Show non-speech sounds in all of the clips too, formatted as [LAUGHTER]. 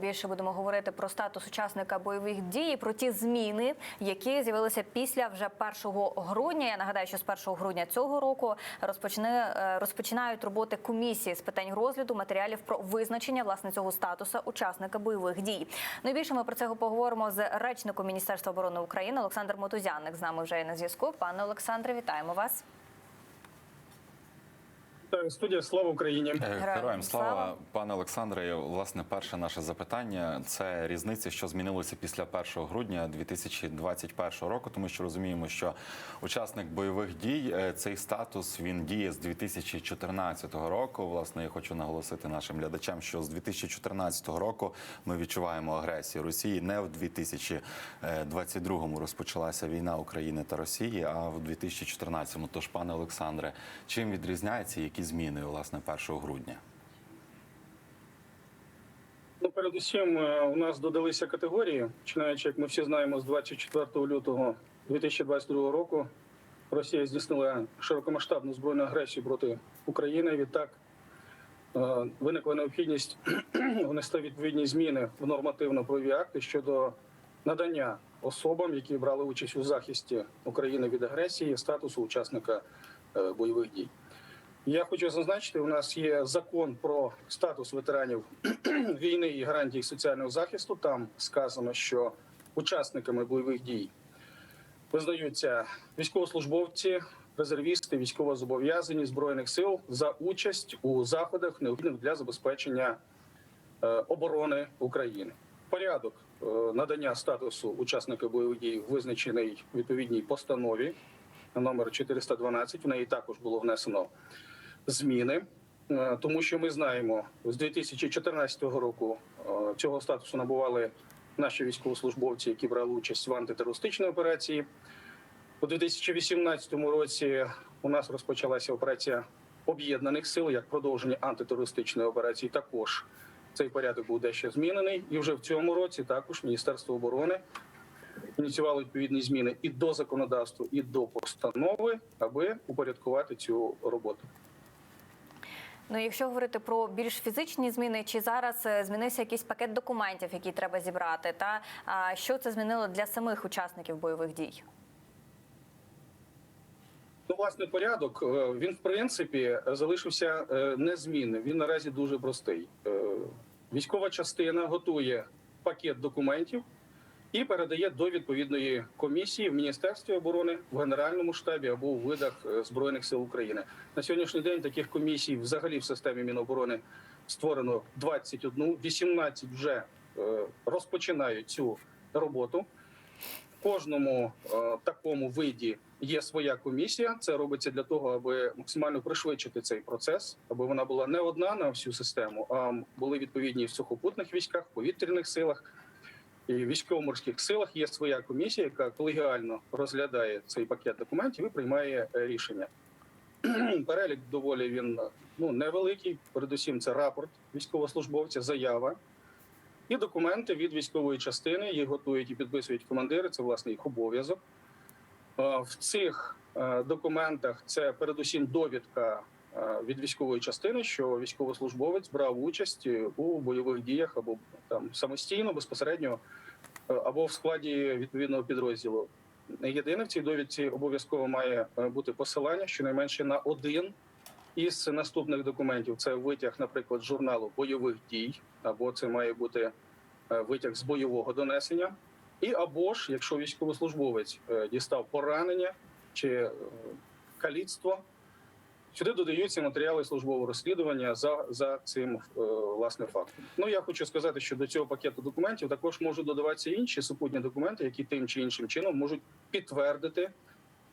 Більше будемо говорити про статус учасника бойових дій, про ті зміни, які з'явилися після вже 1 грудня. Я нагадаю, що з 1 грудня цього року розпочне е, розпочинають роботи комісії з питань розгляду матеріалів про визначення власне цього статусу учасника бойових дій. Ну і більше ми про це поговоримо з речником Міністерства оборони України Олександр Мотузяник. З нами вже є на зв'язку. Пане Олександре, вітаємо вас. Студія Слава Україні. Е, Героям слава. слава, пане Олександре. Власне, перше наше запитання це різниця, що змінилося після 1 грудня 2021 року, тому що розуміємо, що учасник бойових дій е, цей статус він діє з 2014 року. Власне, я хочу наголосити нашим глядачам, що з 2014 року ми відчуваємо агресію Росії. Не в 2022 розпочалася війна України та Росії, а в 2014. Тож, пане Олександре, чим відрізняється, які зміни власне 1 грудня? Ну, передусім, е, у нас додалися категорії, починаючи, як ми всі знаємо, з 24 лютого 2022 року Росія здійснила широкомасштабну збройну агресію проти України. Відтак е, виникла необхідність [CLEARS THROAT] внести відповідні зміни в нормативно-правові акти щодо надання особам, які брали участь у захисті України від агресії, статусу учасника е, бойових дій. Я хочу зазначити, у нас є закон про статус ветеранів [CLEARS THROAT] війни і гарантії соціального захисту. Там сказано, що учасниками бойових дій визнаються військовослужбовці, резервісти, військовозобов'язані збройних сил за участь у заходах, необхідних для забезпечення е, оборони України. Порядок е, надання статусу учасника бойових дій визначений відповідній постанові номер 412. В неї також було внесено зміни, е, тому що ми знаємо, з 2014 року е, цього статусу набували наші військовослужбовці, які брали участь в антитерористичній операції. У 2018 році у нас розпочалася операція об'єднаних сил як продовження антитерористичної операції. Також цей порядок був дещо змінений, і вже в цьому році також Міністерство оборони ініціювало відповідні зміни і до законодавства, і до постанови, аби упорядкувати цю роботу. Ну, якщо говорити про більш фізичні зміни, чи зараз е, змінився якийсь пакет документів, який треба зібрати, та що це змінило для самих учасників бойових дій? Ну, власне, порядок е, він в принципі залишився е, незмінним. Він наразі дуже простий. Військова частина готує пакет документів і передає до відповідної комісії в Міністерстві оборони, в Генеральному штабі або у видах е, збройних сил України. На сьогоднішній день таких комісій взагалі в системі Міноборони створено 21, 18 вже е, розпочинають цю роботу. В кожному е, такому виді є своя комісія. Це робиться для того, аби максимально пришвидшити цей процес, аби вона була не одна на всю систему, а були відповідні в сухопутних військах, повітряних силах військово-морських силах. Є своя комісія, яка колегіально розглядає цей пакет документів і приймає е, рішення. [CLEARS THROAT] Перелік доволі він ну невеликий. Передусім, це рапорт військовослужбовця, заява. І документи від військової частини їх готують і підписують командири. Це власне їх обов'язок. Е, В цих е, документах це передусім довідка від військової частини, що військовослужбовець брав участь у бойових діях або там самостійно, безпосередньо, е, або в складі відповідного підрозділу. Єдине в цій довідці обов'язково має е, бути посилання щонайменше на один із наступних документів. Це витяг, наприклад, журналу бойових дій, або це має бути е, витяг з бойового донесення. І або ж, якщо військовослужбовець е, дістав поранення чи е, каліцтво, сюди додаються матеріали службового розслідування за, за цим е, власне фактом. Ну я хочу сказати, що до цього пакету документів також можуть додаватися інші супутні документи, які тим чи іншим чином можуть підтвердити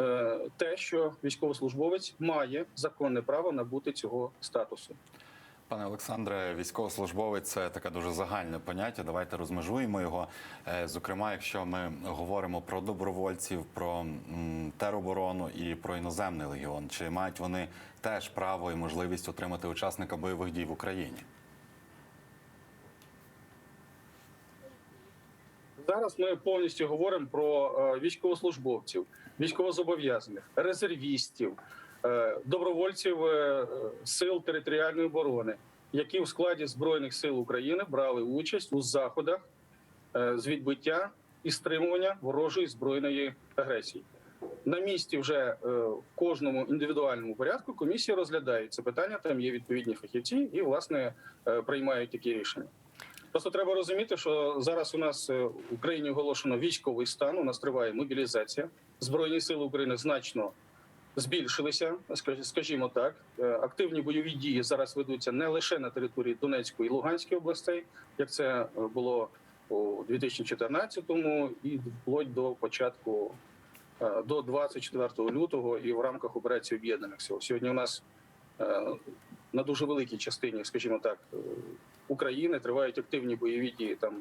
е, те, що військовослужбовець має законне право набути цього статусу. Пане Олександре, військовослужбовець це таке дуже загальне поняття. Давайте розмежуємо його. Е, Зокрема, якщо ми говоримо про добровольців, про тероборону і про іноземний легіон, чи мають вони теж право і можливість отримати учасника бойових дій в Україні? Зараз ми повністю говоримо про е, військовослужбовців, військовозобов'язаних, резервістів, добровольців е, сил територіальної оборони, які в складі збройних сил України брали участь у заходах е, з відбиття і стримування ворожої збройної агресії. На місці вже е, в кожному індивідуальному порядку комісія розглядає це питання. Там є відповідні фахівці і власне е, приймають такі рішення. Просто треба розуміти, що зараз у нас е, в Україні оголошено військовий стан. У нас триває мобілізація. Збройні сили України значно збільшилися, скаж- скажімо так. Е, Активні бойові дії зараз ведуться не лише на території Донецької і Луганської областей, як це е, було у 2014-му і вплоть до початку е, до 24 лютого і в рамках операції об'єднаних сил. Сьогодні у нас на дуже великій частині, скажімо так, України тривають активні бойові дії. Там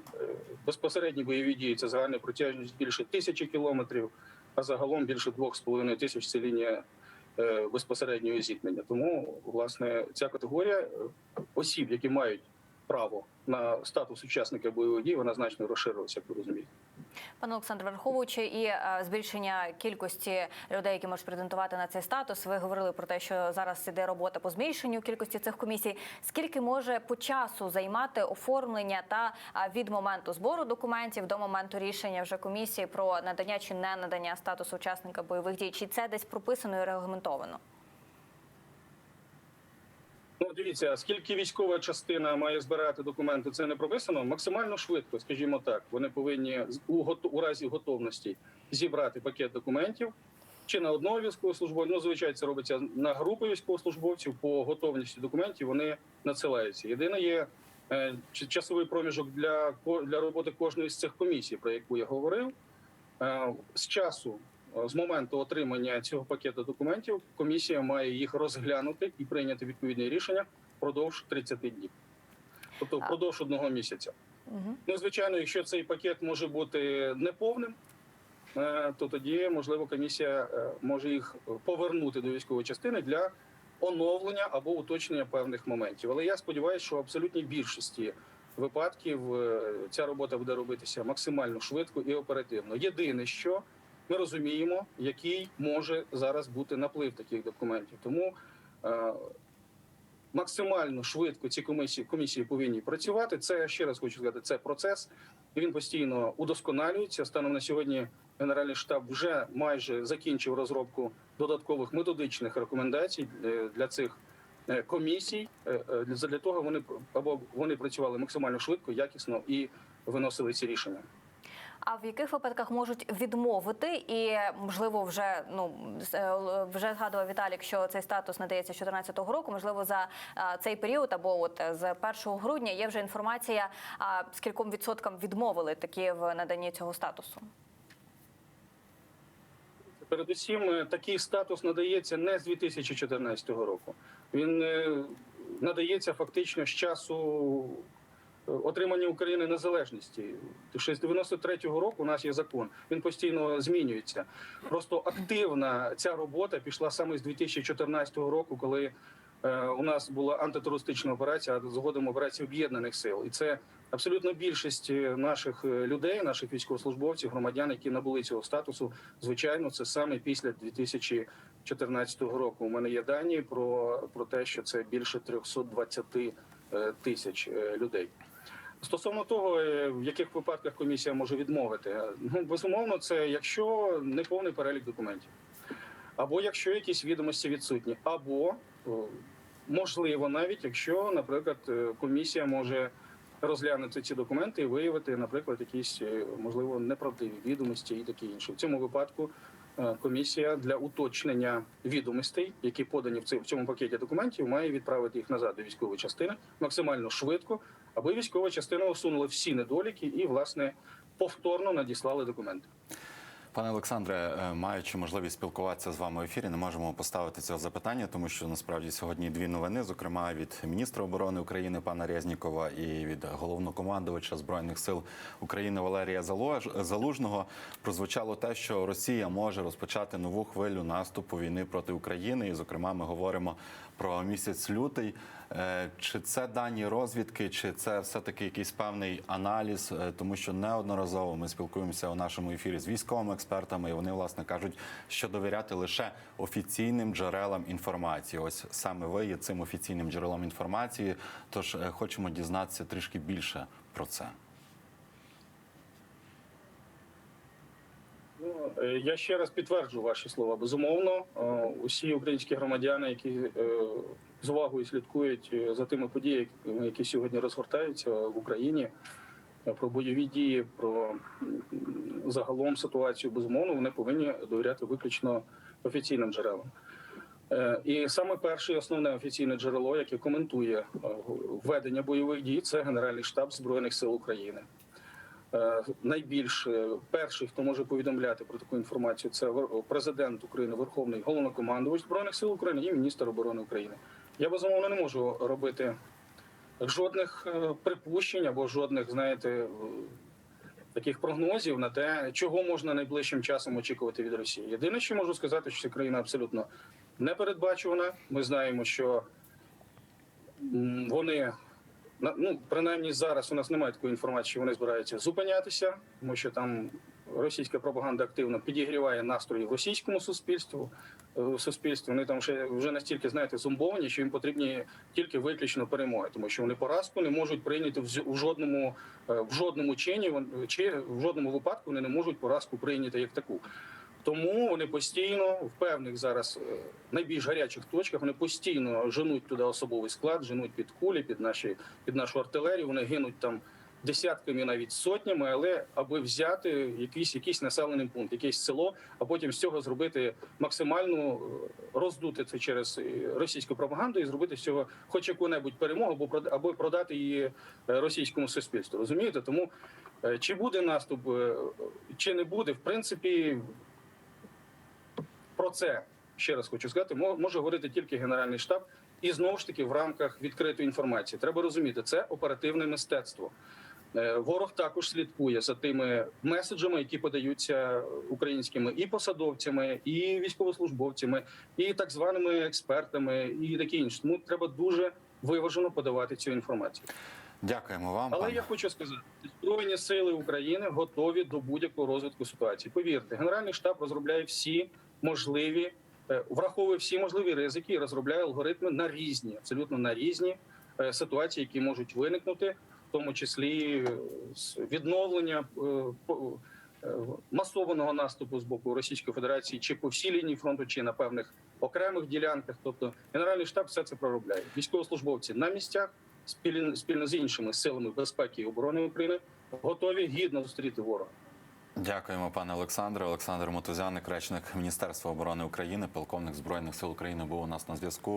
безпосередні бойові дії це загальна протяжність більше тисячі кілометрів, а загалом більше двох з половиною тисяч це лінія е, безпосереднього зіткнення. Тому власне ця категорія е, осіб, які мають право на статус учасника бойових дій, вона значно розширилася, як ви розумієте. Пане Олександр, враховуючи і е, збільшення кількості людей, які можуть претендувати на цей статус, ви говорили про те, що зараз іде робота по збільшенню кількості цих комісій. Скільки може по часу займати оформлення та від моменту збору документів до моменту рішення вже комісії про надання чи не надання статусу учасника бойових дій? Чи це десь прописано і регламентовано? Ну, дивіться, скільки військова частина має збирати документи, це не прописано. Максимально швидко, скажімо так. Вони повинні у, у разі готовності зібрати пакет документів чи на одного військовослужбовця. Ну, звичайно, це робиться на групи військовослужбовців. По готовності документів вони надсилаються. Єдине є е, часовий проміжок для для роботи кожної з цих комісій, про яку я говорив. Е, З часу, з моменту отримання цього пакету документів, комісія має їх розглянути і прийняти відповідне рішення впродовж 30 днів, тобто впродовж одного місяця. Угу. Ну, звичайно, якщо цей пакет може бути неповним, е, то тоді можливо комісія е, може їх повернути до військової частини для оновлення або уточнення певних моментів. Але я сподіваюся, що в абсолютній більшості випадків е, ця робота буде робитися максимально швидко і оперативно. Єдине, що ми розуміємо, який може зараз бути наплив таких документів. Тому е, максимально швидко ці комісії комісії повинні працювати. Це я ще раз хочу сказати, це процес. Він постійно удосконалюється. Станом на сьогодні Генеральний штаб вже майже закінчив розробку додаткових методичних рекомендацій е, для цих е, комісій. Е, Для того вони або вони працювали максимально швидко, якісно і виносили ці рішення. А в яких випадках можуть відмовити, і можливо, вже ну е, вже згадував Віталік, що цей статус надається з 2014 року. Можливо, за цей період або от е, з 1 грудня є вже інформація, з кільком відсоткам відмовили такі в наданні цього статусу. Передусім, е, такий статус надається не з 2014 року. Він надається фактично з часу отримання України незалежності. Ще з 93-го року у нас є закон. Він постійно змінюється. Просто активна ця робота пішла саме з 2014 року, коли е, у нас була антитерористична операція, а згодом операція об'єднаних сил. І це абсолютно більшість е, наших е, людей, наших військовослужбовців, громадян, які набули цього статусу. Звичайно, це саме після 2014 року. У мене є дані про, про те, що це більше 320 е, тисяч людей. Стосовно того, е, в яких випадках комісія може відмовити, е, ну безумовно, це якщо неповний перелік документів, або якщо якісь відомості відсутні, або можливо, навіть якщо, наприклад, е, комісія може розглянути ці документи і виявити, наприклад, якісь е, можливо неправдиві відомості і таке інше. В цьому випадку е, комісія для уточнення відомостей, які подані в цьому пакеті документів, має відправити їх назад до військової частини максимально швидко, аби військова частина усунула всі недоліки і, власне, повторно надіслали документи. Пане Олександре, е, маючи можливість спілкуватися з вами в ефірі, не можемо поставити цього запитання, тому що насправді сьогодні дві новини, зокрема від міністра оборони України пана Резнікова і від головнокомандувача збройних сил України Валерія Залужного, прозвучало те, що Росія може розпочати нову хвилю наступу війни проти України. І, зокрема, ми говоримо про місяць лютий. Е, Чи це дані розвідки, чи це все-таки якийсь певний аналіз? Е, Тому що неодноразово ми спілкуємося у нашому ефірі з військовими експертами, і вони власне кажуть, що довіряти лише офіційним джерелам інформації. Ось саме ви є цим офіційним джерелом інформації. Тож е, хочемо дізнатися трішки більше про це. Ну, е, Я ще раз підтверджу ваші слова. Безумовно, е, усі українські громадяни, які е, з увагою слідкують е, за тими подіями, які сьогодні розгортаються в Україні, е, про бойові дії, про загалом ситуацію, безумовно, вони повинні довіряти виключно офіційним джерелам. Е, І саме перше основне офіційне джерело, яке коментує е, ведення бойових дій, це Генеральний штаб Збройних сил України. Е, найбільш перший, хто може повідомляти про таку інформацію, це президент України, Верховний головнокомандувач збройних сил України і міністр оборони України. Я безумовно не можу робити жодних е, припущень або жодних, знаєте, е, таких прогнозів на те, чого можна найближчим часом очікувати від Росії. Єдине, що можу сказати, що ця країна абсолютно непередбачувана. Ми знаємо, що вони ну принаймні зараз у нас немає такої інформації, що вони збираються зупинятися, тому що там російська пропаганда активно підігріває настрої в російському суспільству. е, суспільстві вони там ще вже настільки знаєте зомбовані, що їм потрібні тільки виключно перемоги, тому що вони поразку не можуть прийняти в жодному е, в жодному чині чи в жодному випадку вони не можуть поразку прийняти як таку. Тому вони постійно в певних зараз е, найбільш гарячих точках вони постійно женуть туди особовий склад, женуть під кулі, під наші під нашу артилерію. Вони гинуть там десятками, навіть сотнями, але аби взяти якийсь якийсь населений пункт, якесь село, а потім з цього зробити максимальну е, роздути це через е, російську пропаганду і зробити з цього хоч яку-небудь перемогу, або прод- продати її російському суспільству. Розумієте? Тому чи буде наступ, чи не буде, в принципі, про це ще раз хочу сказати, мо- може говорити тільки Генеральний штаб, і знову ж таки в рамках відкритої інформації. Треба розуміти, це оперативне мистецтво. Е, Ворог також слідкує за тими меседжами, які подаються українськими і посадовцями, і військовослужбовцями, і так званими експертами, і таке інше. Тому треба дуже виважено подавати цю інформацію. Дякуємо вам. Але пане. я хочу сказати, збройні сили України готові до будь-якого розвитку ситуації. Повірте, генеральний штаб розробляє всі можливі, е, враховує всі можливі ризики і розробляє алгоритми на різні, абсолютно на різні е, ситуації, які можуть виникнути, в тому числі е, відновлення масованого наступу з боку Російської Федерації чи по всій лінії фронту, чи на певних окремих ділянках. Тобто, генеральний штаб все це проробляє. Військовослужбовці на місцях спільно, спільно з іншими силами безпеки і оборони України готові гідно зустріти ворога. Дякуємо, пане Олександре. Олександр Мотузяник, речник Міністерства оборони України, полковник збройних сил України, був у нас на зв'язку.